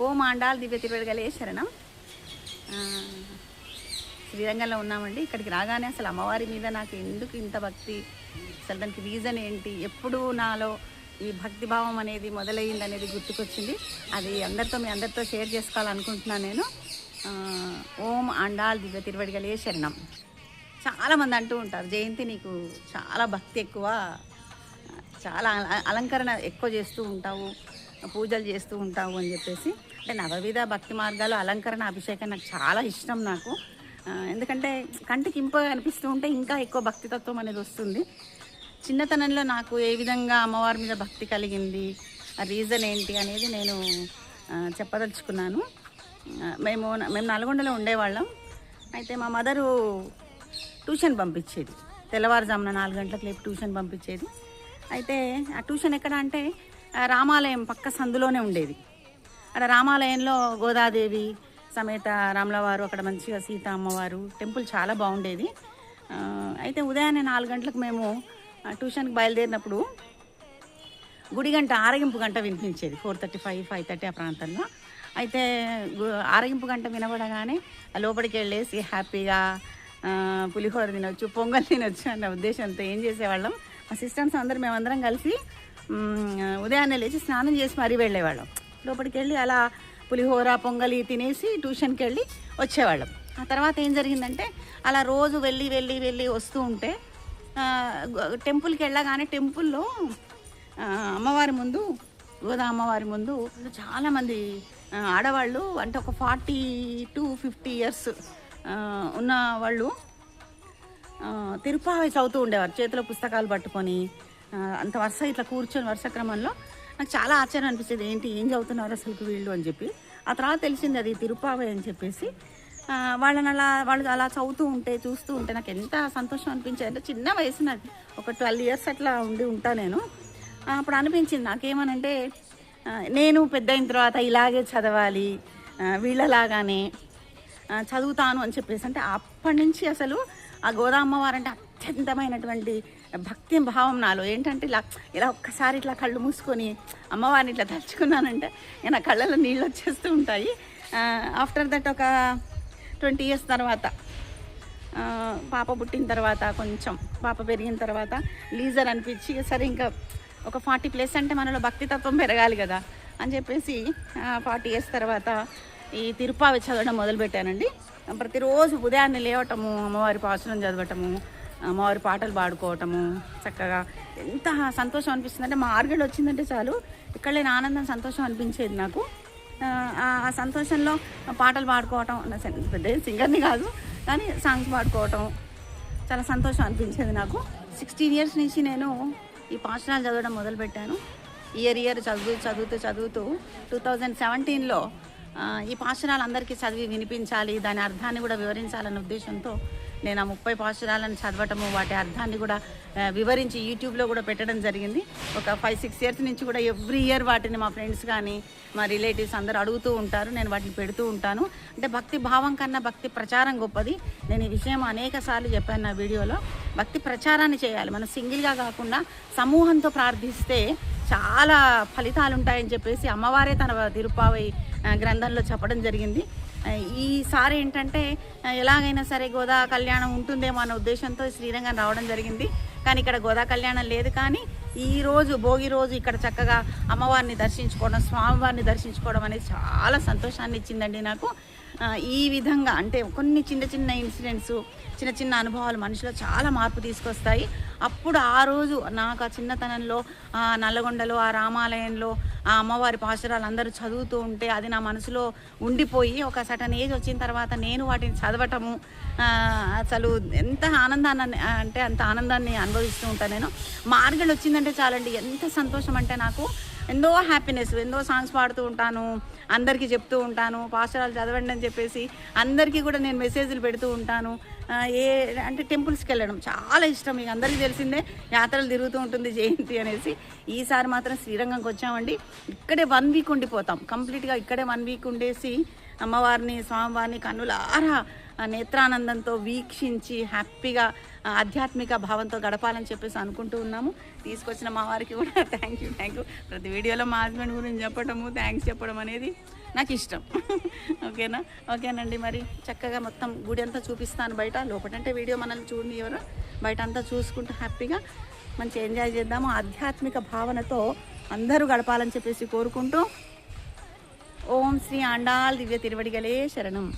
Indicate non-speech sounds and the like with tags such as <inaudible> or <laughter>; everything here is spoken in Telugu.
ఓం మాండాలు దివ్య తిరువెడగలే శరణం. శ్రీరంగంలో ఉన్నామండి. ఇక్కడికి రాగానే అసలు అమ్మవారి మీద నాకు ఎందుకు ఇంత భక్తి? అసలు దానికి రీజన్ ఏంటి? ఎప్పుడు నాలో ఈ భక్తి భావం అనేది మొదలయ్యింది అనేది గుర్తుకొచ్చింది. అది అందరితో మీ అందరితో షేర్ చేసుకోవాలనుకుంటున్నాను నేను. ఓం అండాల్ దివ్య తిరువడిగలే శరణం. చాలామంది అంటూ ఉంటారు జయంతి నీకు చాలా భక్తి ఎక్కువ. చాలా అల- అలంకరణ ఎక్కువ చేస్తూ ఉంటావు. పూజలు చేస్తూ ఉంటావు అని చెప్పేసి. అంటే నవవిధ భక్తి మార్గాలు అలంకరణ అభిషేకం నాకు చాలా ఇష్టం నాకు. ఎందుకంటే కంటికి ఇంపగా అనిపిస్తూ ఉంటే ఇంకా ఎక్కువ భక్తితత్వం అనేది వస్తుంది. చిన్నతనంలో నాకు ఏ విధంగా అమ్మవారి మీద భక్తి కలిగింది రీజన్ ఏంటి అనేది నేను చెప్పదలుచుకున్నాను. మేము మేము నల్గొండలో ఉండేవాళ్ళం. అయితే మా మదరు ట్యూషన్ పంపించేది. తెల్లవారుజామున నాలుగు గంటలకు లేపు ట్యూషన్ పంపించేది. అయితే ఆ ట్యూషన్ ఎక్కడ అంటే రామాలయం పక్క సందులోనే ఉండేది. అక్కడ రామాలయంలో గోదాదేవి సమేత రాములవారు అక్కడ మంచిగా సీత అమ్మవారు టెంపుల్ చాలా బాగుండేది. అయితే ఉదయాన్నే నాలుగు గంటలకు మేము ట్యూషన్కి బయలుదేరినప్పుడు గుడి గంట ఆరగింపు గంట వినిపించేది. Four thirty five five thirty ఆ ప్రాంతంలో. అయితే గు- ఆరగింపు గంట వినబడగానే లోపలికి వెళ్ళేసి హ్యాపీగా పులిహోర తినొచ్చు పొంగల్ తినొచ్చు అన్న ఉద్దేశంతో ఏం చేసేవాళ్ళం. అసిస్టెంట్స్ సిస్టమ్స్ అందరం మేమందరం కలిసి ఉదయాన్నే లేచి స్నానం చేసి మరీ వెళ్ళేవాళ్ళం. లోపలికి వెళ్ళి అలా పులిహోర పొంగలి తినేసి ట్యూషన్కి వెళ్ళి వచ్చేవాళ్ళం. ఆ తర్వాత ఏం జరిగిందంటే అలా రోజు వెళ్ళి వెళ్ళి వెళ్ళి వస్తూ ఉంటే టెంపుల్కి వెళ్ళగానే టెంపుల్లో అమ్మవారి ముందు గోదా అమ్మవారి ముందు చాలామంది ఆడవాళ్ళు అంటే ఒక ఫార్టీ టు ఫిఫ్టీ ఇయర్స్ ఉన్న వాళ్ళు ఆ, తిరుపావి చదువుతూ ఉండేవారు. చేతిలో పుస్తకాలు పట్టుకొని అంత వరుస ఇట్లా కూర్చొని వరుస క్రమంలో నాకు చాలా ఆశ్చర్యం అనిపిస్తుంది ఏంటి ఏం చదువుతున్నారు అసలు వీళ్ళు అని చెప్పి. ఆ తర్వాత తెలిసింది అది తిరుపావే అని చెప్పేసి. వాళ్ళని అలా వాళ్ళు అలా చదువుతూ ఉంటే చూస్తూ ఉంటే నాకు ఎంత సంతోషం అనిపించింది అంటే చిన్న వయసు నాకు ఒక ట్వెల్వ్ ఇయర్స్ అట్లా ఉండి ఉంటా నేను. అప్పుడు అనిపించింది నాకేమనంటే నేను పెద్ద అయిన తర్వాత ఇలాగే చదవాలి వీళ్ళలాగానే చదువుతాను అని చెప్పేసి. అంటే అప్పటి నుంచి అసలు ఆ గోదా అమ్మవారు అంటే అత్యంతమైనటువంటి భక్తి భావం నాలో. ఏంటంటే ఇలా ఇలా ఒక్కసారి ఇట్లా కళ్ళు మూసుకొని అమ్మవారిని ఇట్లా తలుచుకున్నానంటే ఇక నా కళ్ళలో నీళ్ళు వచ్చేస్తూ ఉంటాయి. ఆఫ్టర్ దట్ ఒక ట్వంటీ ఇయర్స్ తర్వాత పాప పుట్టిన తర్వాత కొంచెం పాప పెరిగిన తర్వాత లీజర్ అనిపించి సరే ఇంకా ఒక ఫార్టీ ప్లస్ అంటే మనలో భక్తి తత్వం పెరగాలి కదా అని చెప్పేసి ఫార్టీ ఇయర్స్ తర్వాత ఈ తిరుపావి చదవడం మొదలుపెట్టానండి. ప్రతిరోజు ఉదయాన్నే లేవటము అమ్మవారి పాసులను చదవటము అమ్మవారి పాటలు పాడుకోవటము చక్కగా ఎంత సంతోషం అనిపిస్తుంది. అంటే మా ఆర్గడ్ వచ్చిందంటే చాలు ఇక్కడ లేని ఆనందం సంతోషం అనిపించేది నాకు. ఆ, సంతోషంలో పాటలు పాడుకోవటం పెద్ద సింగర్ని కాదు కానీ సాంగ్స్ పాడుకోవటం చాలా సంతోషం అనిపించేది నాకు. సిక్స్టీన్ ఇయర్స్ నుంచి నేను ఈ పాఠశాల చదవడం మొదలుపెట్టాను. ఇయర్ ఇయర్ చదువు చదువుతూ చదువుతూ టూ థౌజండ్ సెవెంటీన్లో ఈ పాఠశాల అందరికీ చదివి వినిపించాలి దాని అర్థాన్ని కూడా వివరించాలనే ఉద్దేశంతో నేను ఆ ముప్పై పాశురాలను చదవటము వాటి అర్థాన్ని కూడా వివరించి యూట్యూబ్లో కూడా పెట్టడం జరిగింది. ఒక ఫైవ్ సిక్స్ ఇయర్స్ నుంచి కూడా ఎవ్రీ ఇయర్ వాటిని మా ఫ్రెండ్స్ కానీ మా రిలేటివ్స్ అందరూ అడుగుతూ ఉంటారు. నేను వాటిని పెడుతూ ఉంటాను. అంటే భక్తి భావం కన్నా భక్తి ప్రచారం గొప్పది. నేను ఈ విషయం అనేక సార్లు చెప్పాను నా వీడియోలో. భక్తి ప్రచారాన్ని చేయాలి. మనం సింగిల్గా కాకుండా సమూహంతో ప్రార్థిస్తే చాలా ఫలితాలు ఉంటాయని చెప్పేసి అమ్మవారే తన తిరుపావై గ్రంథంలో చెప్పడం జరిగింది. ఈసారి ఏంటంటే ఎలాగైనా సరే గోదా కళ్యాణం ఉంటుందేమో అన్న ఉద్దేశంతో శ్రీరంగం రావడం జరిగింది. కానీ ఇక్కడ గోదా కళ్యాణం లేదు కానీ ఈ రోజు భోగి రోజు ఇక్కడ చక్కగా అమ్మవారిని దర్శించుకోవడం స్వామివారిని దర్శించుకోవడం అనేది చాలా సంతోషాన్ని ఇచ్చిందండి నాకు. ఈ విధంగా అంటే కొన్ని చిన్న చిన్న ఇన్సిడెంట్స్ చిన్న చిన్న అనుభవాలు మనిషిలో చాలా మార్పు తీసుకొస్తాయి. అప్పుడు ఆ రోజు నాకు ఆ చిన్నతనంలో ఆ నల్లగొండలో ఆ రామాలయంలో ఆ అమ్మవారి పాశురాలు అందరూ చదువుతూ ఉంటే అది నా మనసులో ఉండిపోయి ఒక సటన్ ఏజ్ వచ్చిన తర్వాత నేను వాటిని చదవటము అసలు ఎంత ఆనందాన్ని అంటే అంత ఆనందాన్ని అనుభవిస్తూ ఉంటాను నేను. మార్గలు వచ్చిందంటే చాలండి ఎంత సంతోషం అంటే నాకు ఎన్నో హ్యాపీనెస్ ఎన్నో సాంగ్స్ పాడుతూ ఉంటాను అందరికీ చెప్తూ ఉంటాను పాస్టరాలు చదవండి అని చెప్పేసి అందరికీ కూడా నేను మెసేజ్లు పెడుతూ ఉంటాను. ఏ అంటే టెంపుల్స్కి వెళ్ళడం చాలా ఇష్టం. మీకు అందరికీ తెలిసిందే యాత్రలు తిరుగుతూ ఉంటుంది జయంతి అనేసి. ఈసారి మాత్రం శ్రీరంగంకి వచ్చామండి. ఇక్కడే వన్ వీక్ ఉండిపోతాం. కంప్లీట్గా ఇక్కడే వన్ వీక్ ఉండేసి అమ్మవారిని స్వామివారిని కన్నులారా నేత్రానందంతో వీక్షించి హ్యాపీగా ఆధ్యాత్మిక భావంతో గడపాలని చెప్పేసి అనుకుంటూ ఉన్నాము. తీసుకొచ్చిన మా వారికి కూడా థ్యాంక్ యూ థ్యాంక్ యూ ప్రతి వీడియోలో మా హస్బెండ్ గురించి చెప్పడము థ్యాంక్స్ చెప్పడం అనేది నాకు ఇష్టం. <laughs> ఓకేనా ఓకేనండి మరి. చక్కగా మొత్తం గుడి అంతా చూపిస్తాను బయట. లోపటంటే వీడియో మనల్ని చూడండి ఎవరు? బయట అంతా చూసుకుంటూ హ్యాపీగా మంచి ఎంజాయ్ చేద్దాము. ఆధ్యాత్మిక భావనతో అందరూ గడపాలని చెప్పేసి కోరుకుంటూ. ఓం శ్రీ ఆండాల్ దివ్య తిరువడిగలే శరణం.